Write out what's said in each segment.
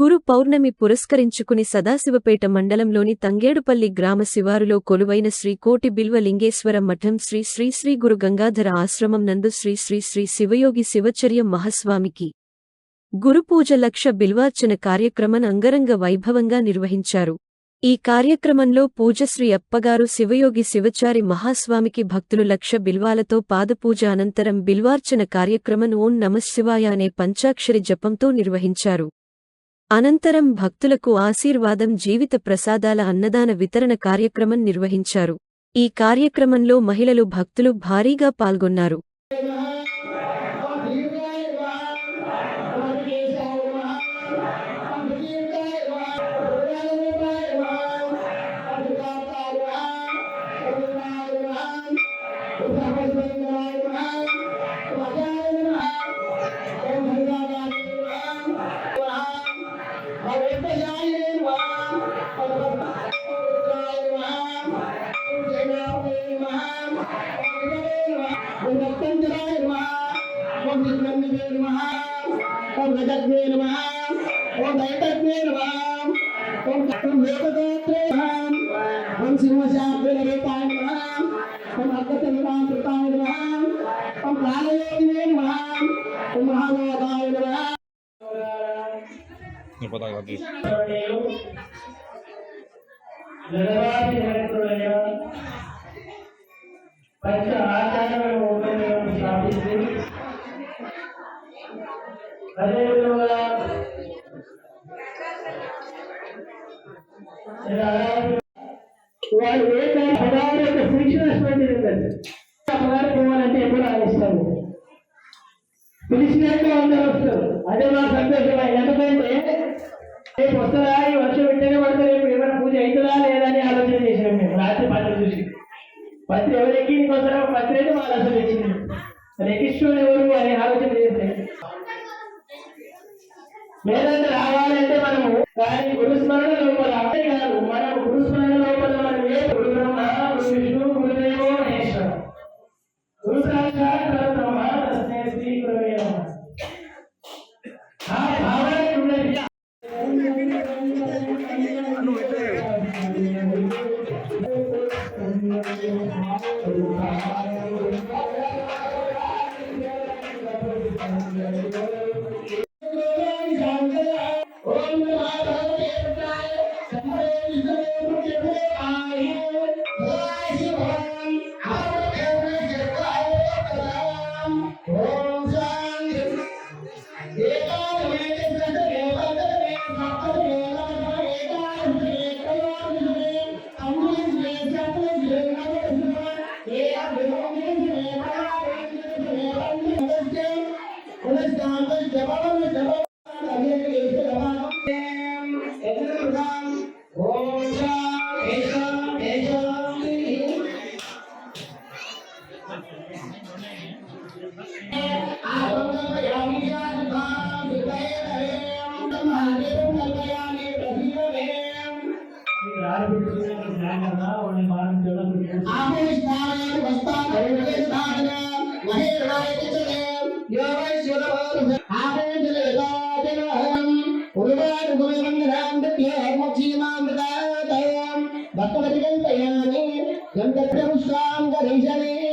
గురు పౌర్ణమి పురస్కరించుకుని సదాశివపేట మండలంలోని తంగేడుపల్లి గ్రామ శివారులో కొలువైన శ్రీ కోటి బిల్వ మఠం శ్రీ శ్రీ శ్రీ గురు గంగాధర ఆశ్రమం నందు శ్రీ శ్రీ శ్రీ శివయోగి శివచర్యం మహాస్వామికి గురుపూజ లక్ష బిల్వార్చన కార్యక్రమం అంగరంగ వైభవంగా నిర్వహించారు. ఈ కార్యక్రమంలో పూజశ్రీ అప్పగారు శివయోగి శివచారి మహాస్వామికి భక్తులు లక్ష బిల్వాలతో పాదపూజ అనంతరం బిల్వార్చన కార్యక్రమం ఓం నమశివాయ అనే పంచాక్షరి జపంతో నిర్వహించారు. అనంతరం భక్తులకు ఆశీర్వాదం జీవిత ప్రసాదాల అన్నదాన వితరణ కార్యక్రమం నిర్వహించారు. ఈ కార్యక్రమంలో మహిళలు భక్తులు భారీగా పాల్గొన్నారు. ఓం గజగ్నే నమ ఓం దైతగ్నే నమ ఓం ఓం వేదగోత్రే నమ ఓం సింహశాబ్ద రూపాయ నమ ఓం అద్భుత నిరాంతృతాయ నమ ఓం ప్రాణయోగినే నమ ఓం మహానాదాయ నమ Nie podaj wagi. జగదాది జగత్తుడయ పంచ ఆచార్యుల ఉపయోగం స్థాపిస్తూ అదేవిధంగా వాళ్ళు ఏ పదహారు యొక్క శిక్షణ స్పందించండి పదహారు పోవాలంటే ఎప్పుడు ఆగిస్తాము పిలిచినట్టు అందరూ వస్తారు. అదే మా సంతోషం ఎందుకంటే రేపు వస్తుందా ఈ వర్షం వెంటనే పడితే రేపు ఏమైనా పూజ అవుతుందా లేదా అని ఆలోచన చేసినాం మేము. రాత్రి పత్రి చూసి. పత్రి ఎవరు ఎక్కింది వస్తారో పత్రి అయితే మా ఆలోచన ఇచ్చింది మరి ఎవరు అని ఆలోచన చేస్తే లేదంటే రావాలంటే మనము దాని గురుస్మరణ లోపల అంతే కాదు మన గురుస్మరణ లోపల మనం ఏ గురు బ్రహ్మ గురు విష్ణు గురుదేవో మహేశ్వర. గురు సాక్షాత్ పరబ్రహ్మ తస్మై శ్రీ గురవే నమః. ఆ భావన భక్తవతి గంతయాని గంగత్యం స్వాం గరీశనే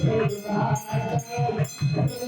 Thank you.